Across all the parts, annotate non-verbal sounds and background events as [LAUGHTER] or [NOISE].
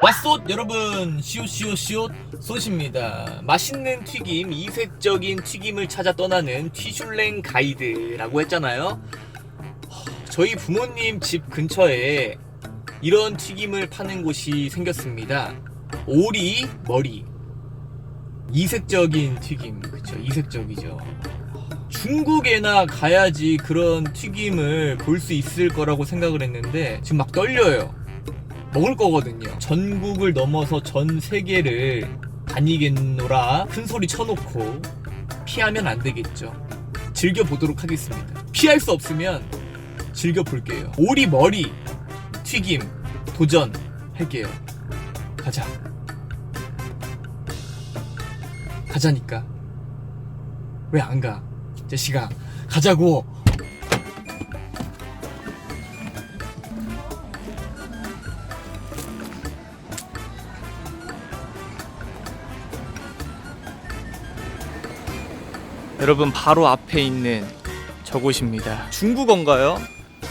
왓솥 여러분. 시옷시옷시옷. 솥입니다. 맛있는 튀김 이색적인 튀김을 찾아 떠나는 튀슐랭 가이드라고 했잖아요. 허, 저희 부모님 집 근처에 이런 튀김을 파는 곳이 생겼습니다. 오리 머리. 이색적인 튀김. 그쵸? 이색적이죠. 중국에나 가야지 그런 튀김을 볼 수 있을 거라고 생각을 했는데 지금 막 떨려요 먹을 거거든요. 전국을 넘어서 전 세계를 다니겠노라 큰 소리 쳐놓고 피하면 안 되겠죠. 즐겨 보도록 하겠습니다. 피할 수 없으면 즐겨 볼게요. 오리 머리 튀김 도전 할게요. 가자. 가자니까. 왜 안 가? 제시가 가자고. 여러분 바로 앞에 있는 저곳입니다. 중국어인가요?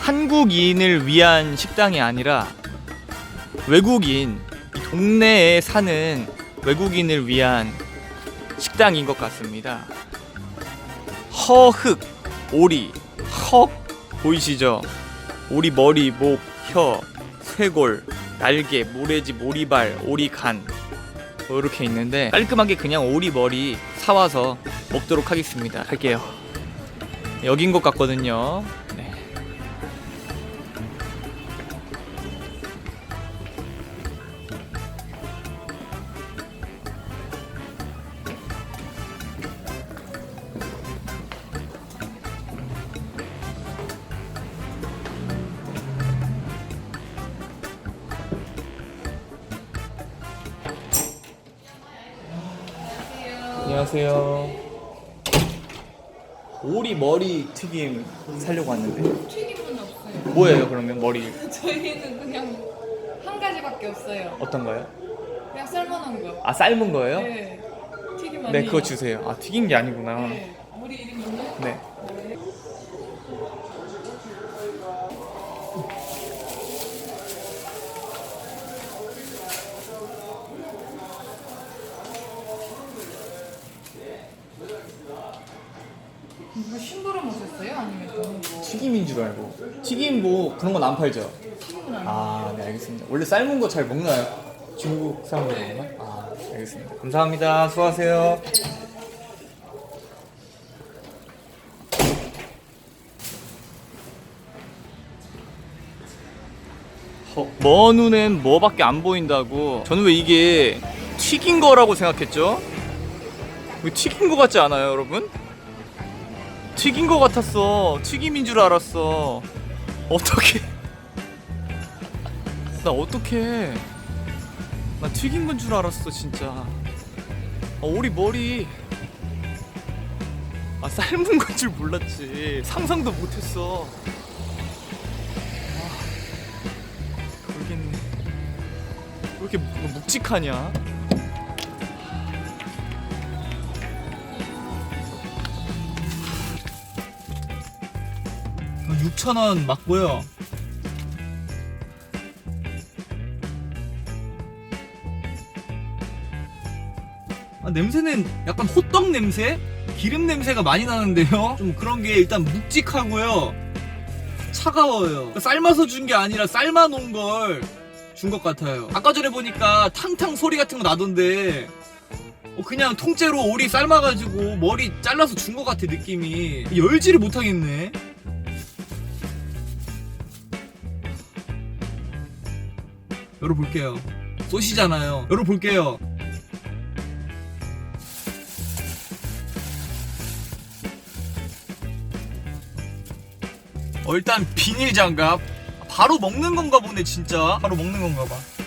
한국인을 위한 식당이 아니라 외국인 이 동네에 사는 외국인을 위한 식당인 것 같습니다. 허흑 오리 헉 보이시죠? 오리 머리 목 혀 쇄골 날개 모래지 모리발 오리 간 이렇게 있는데 깔끔하게 그냥 오리 머리 사와서 먹도록 하겠습니다. 할게요. 여긴 것 같거든요. 안녕하세요. 오리 머리 튀김 살려고 왔는데 튀김은 없어요. 뭐예요 그러면 머리 [LAUGHS] 저희는 그냥 한 가지밖에 없어요. 어떤가요? 그냥 삶아놓은 거. 아 삶은 거예요? 네. 튀김 아니에요. 네 그거 주세요. 아 튀긴 게 아니구나. 네. 우리 이름은요? 네. 이거 심부름 오셨어요? 아니면 저는 뭐 튀김인 줄 알고 튀김 뭐 그런 건 안 팔죠? 튀김은 아니에요? 아 네 알겠습니다. 원래 삶은 거 잘 먹나요? 중국 사람들 먹나? 아 알겠습니다. 감사합니다. 수고하세요. 어, 먼 눈엔 뭐밖에 안 보인다고. 저는 왜 이게 튀긴 거라고 생각했죠? 왜 튀긴 거 같지 않아요, 여러분? 튀긴 거 같았어. 튀김인 줄 알았어. 어떻게? 나 어떻게? 나 튀긴 건 줄 알았어, 진짜. 아, 오리 머리. 아, 삶은 건 줄 몰랐지. 상상도 못했어. 아, 모르겠네. 왜 이렇게 뭐 묵직하냐? 6,000원 맞고요. 아, 냄새는 약간 호떡 냄새? 기름 냄새가 많이 나는데요? [LAUGHS] 좀 그런 게 일단 묵직하고요. 차가워요. 그러니까 삶아서 준 게 아니라 삶아 놓은 걸 준 것 같아요. 아까 전에 보니까 탕탕 소리 같은 거 나던데 어, 그냥 통째로 오리 삶아가지고 머리 잘라서 준 것 같아 느낌이 열지를 못하겠네. 열어볼게요. 쏘시잖아요. 열어볼게요. 어, 일단 비닐 장갑. 바로 먹는 건가 보네, 진짜. 바로 먹는 건가 봐.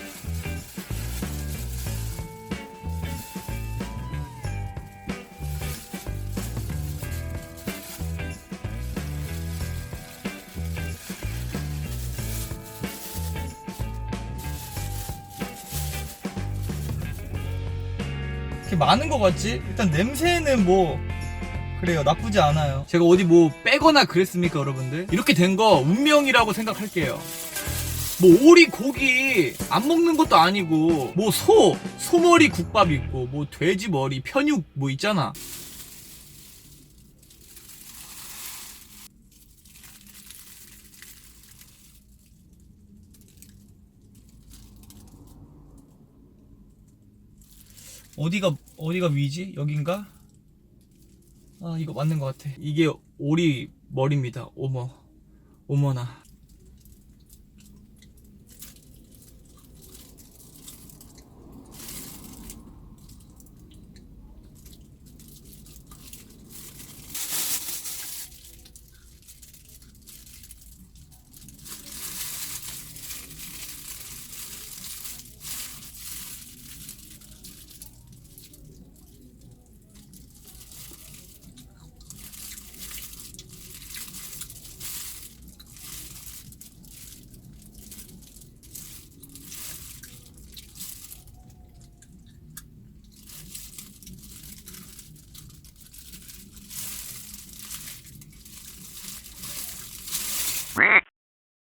이렇게 많은 것 같지? 일단 냄새는 뭐 그래요 나쁘지 않아요 제가 어디 뭐 빼거나 그랬습니까 여러분들? 이렇게 된 거 운명이라고 생각할게요 뭐 오리 고기 안 먹는 것도 아니고 뭐 소 소머리 국밥 있고 뭐 돼지 머리 편육 뭐 있잖아 어디가 어디가 위지? 여긴가? 아 이거 맞는 것 같아. 이게 오리 머리입니다. 어머. 어머나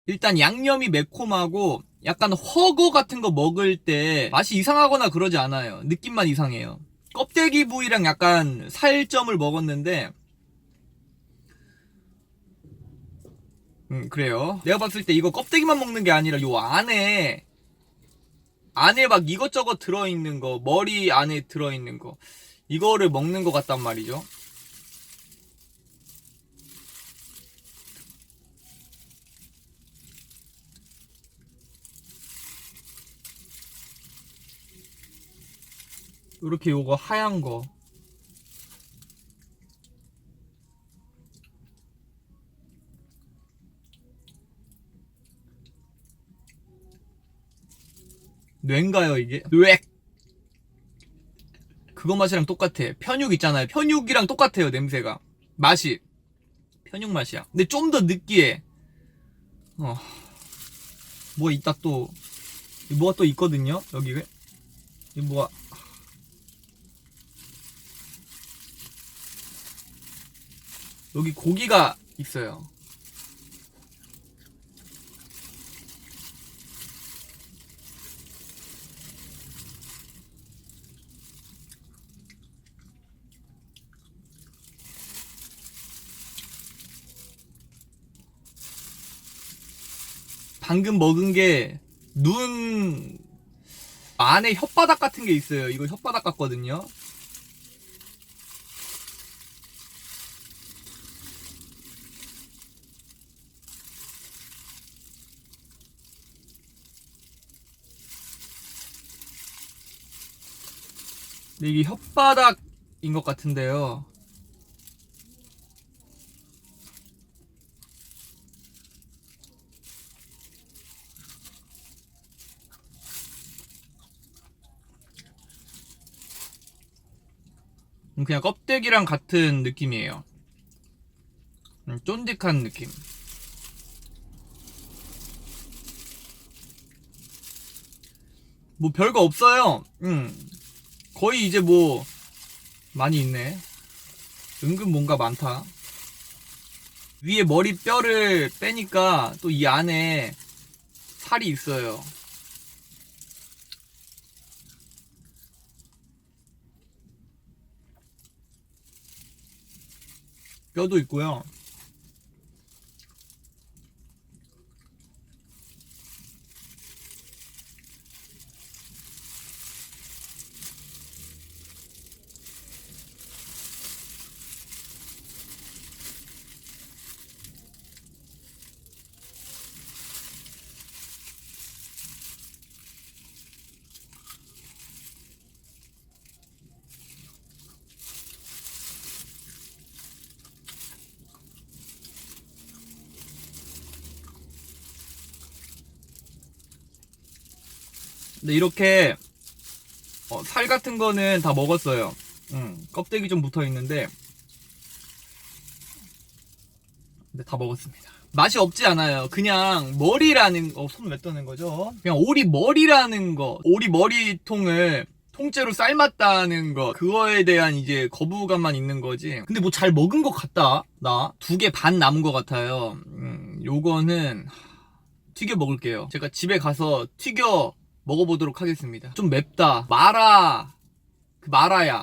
일단 양념이 매콤하고 약간 허거 같은 거 먹을 때 맛이 이상하거나 그러지 않아요. 느낌만 이상해요. 껍데기 부위랑 약간 살점을 먹었는데 음 그래요. 내가 봤을 때 이거 껍데기만 먹는 게 아니라 요 안에 안에 막 이것저것 들어있는 거 머리 안에 들어있는 거 이거를 먹는 것 같단 말이죠. 이렇게 요거 하얀 거. 뇌인가요 이게? 뇌. 그거 맛이랑 똑같아. 편육 있잖아요. 편육이랑 똑같아요 냄새가. 맛이. 편육 맛이야. 근데 좀 더 느끼해. 어. 뭐가 있다 또. 뭐가 또 있거든요. 여기 왜? 이 뭐가 여기 고기가 있어요. 방금 먹은 게 눈 안에 혓바닥 같은 게 있어요. 이거 혓바닥 같거든요. 근데 이게 혓바닥인 것 같은데요. 음, 그냥 껍데기랑 같은 느낌이에요. 음, 쫀득한 느낌. 뭐 별거 없어요. 음. 거의 이제 뭐 많이 있네. 은근 뭔가 많다. 위에 머리 뼈를 빼니까 또 이 안에 살이 있어요. 뼈도 있고요. 근데 이렇게 어, 살 같은 거는 다 먹었어요. 음, 껍데기 좀 붙어 있는데 근데 다 먹었습니다. 맛이 없지 않아요. 그냥 머리라는 거, 손왜 떠는 거죠? 그냥 오리 머리라는 거, 오리 머리통을 통째로 삶았다는 거, 그거에 대한 이제 거부감만 있는 거지. 근데 뭐 잘 먹은 것 같다, 나. 두 개 반 남은 것 같아요. 음, 요거는 튀겨 먹을게요. 제가 집에 가서 튀겨 먹어보도록 하겠습니다. 좀 맵다. 마라 그 마라야